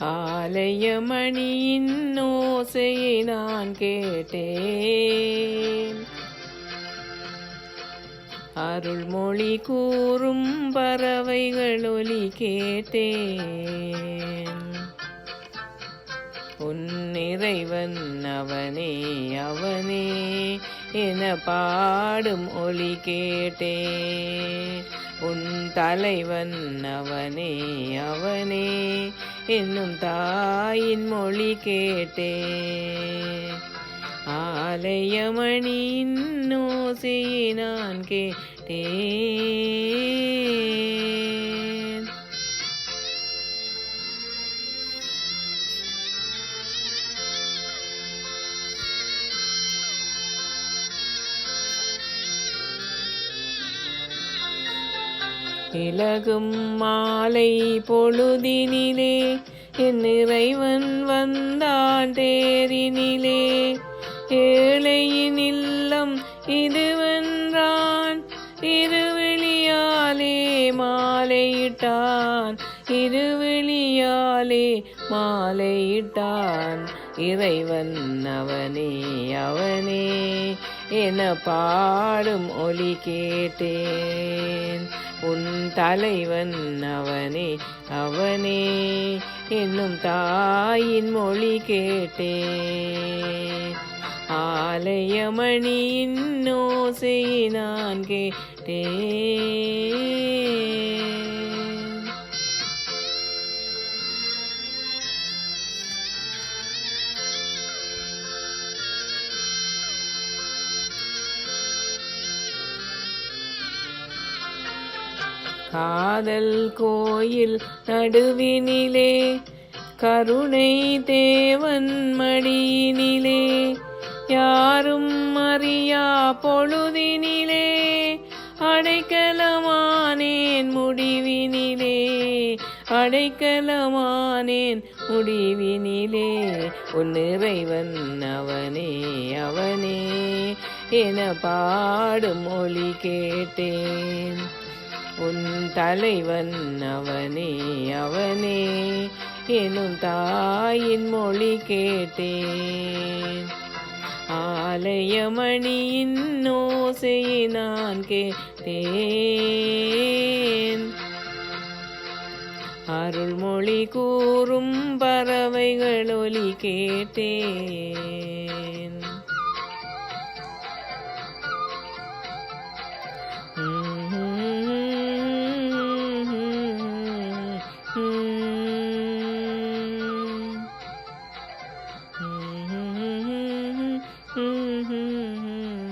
ஆலயமணியின் ஓசையை நான் கேட்டேன். அருள்மொழி கூறும் பறவைகள் ஒலி கேட்டேன். உன்னிறைவன் அவனே அவனே என பாடும் ஒளி கேட்டே. உன் தலைவன் அவனே அவனே என்னும் தாயின் மொழி கேட்டே. ஆலயமணியின் ஓசையை நான் கேட்டேன் இலகும் மாலை பொழுதினிலே என் இறைவன் வந்தான் தேரினிலே. ஏழையின் இல்லம் இதுவென்றான் இருவெளியாலே மாலையிட்டான் இருவெளியாலே மாலையிட்டான். இறைவன் அவனே அவனே. என பாடும் ஒலி கேட்டேன். உன் தலைவன் அவனே அவனே என்னும் தாயின் மொழி கேட்டேன். ஆலயமணியின் ஓசையை நான் கேட்டேன். காதல் கோயில் நடுவினிலே கருணை தேவன் மடியினிலே யாரும் அறியா பொழுதினிலே அடைக்கலமானேன் முடிவினிலே அடைக்கலமானேன் முடிவினிலே. உன் இறைவன் அவனே அவனே என பாடும் மொழி கேட்டேன். உன் தலைவன் அவனே அவனே. எனும் தாயின் மொழி கேட்டேன். ஆலயமணியின் ஓசையை நான் கேட்டேன். அருள்மொழி கூறும் பறவைகள் ஒலி கேட்டேன். Mm-hmm. mm-hmm. mm-hmm. mm-hmm.